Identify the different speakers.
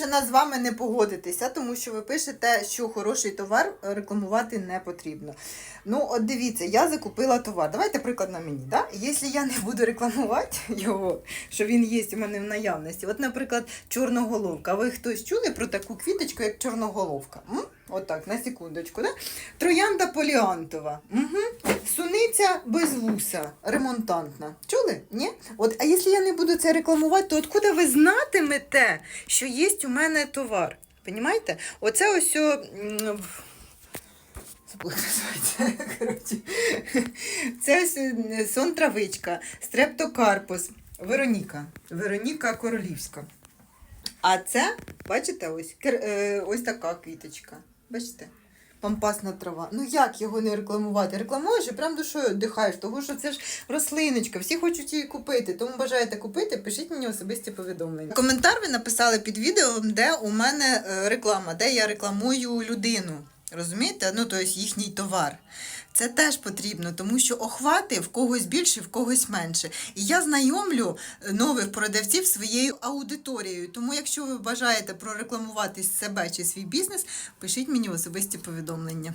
Speaker 1: вимушена з вами не погодитися, тому що ви пишете, що хороший товар рекламувати не потрібно. Ну, от дивіться, я закупила товар. Давайте приклад на мені. Да? Якщо я не буду рекламувати його, що він є у мене в наявності. От, наприклад, чорноголовка. Ви хтось чули про таку квіточку, як чорноголовка? М? Отак, на секундочку. Да? Троянда поліантова. Угу. Суниця без вуса, ремонтантна. Чули? Ні? От, а якщо я не буду це рекламувати, то откуда ви знатимете, що є у мене товар? Понімаєте? Оце ось. о. Це е, сон травичка, стрептокарпус, Вероніка. Вероніка Королівська. А це, бачите, ось, е, ось така квіточка. Бачите? Пампасна трава. Ну як його не рекламувати? Рекламуєш і прям душою дихаєш, тому що це ж рослиночка, всі хочуть її купити. Тому бажаєте купити, пишіть мені особисті повідомлення. Коментар ви написали під відео, де у мене е, реклама, де я рекламую людину. Розумієте? Ну, тобто їхній товар. Це теж потрібно, тому що охвати в когось більше, в когось менше. І я знайомлю е, нових продавців своєю аудиторією. Тому, якщо ви бажаєте прорекламувати себе чи свій бізнес, пишіть мені особисті повідомлення.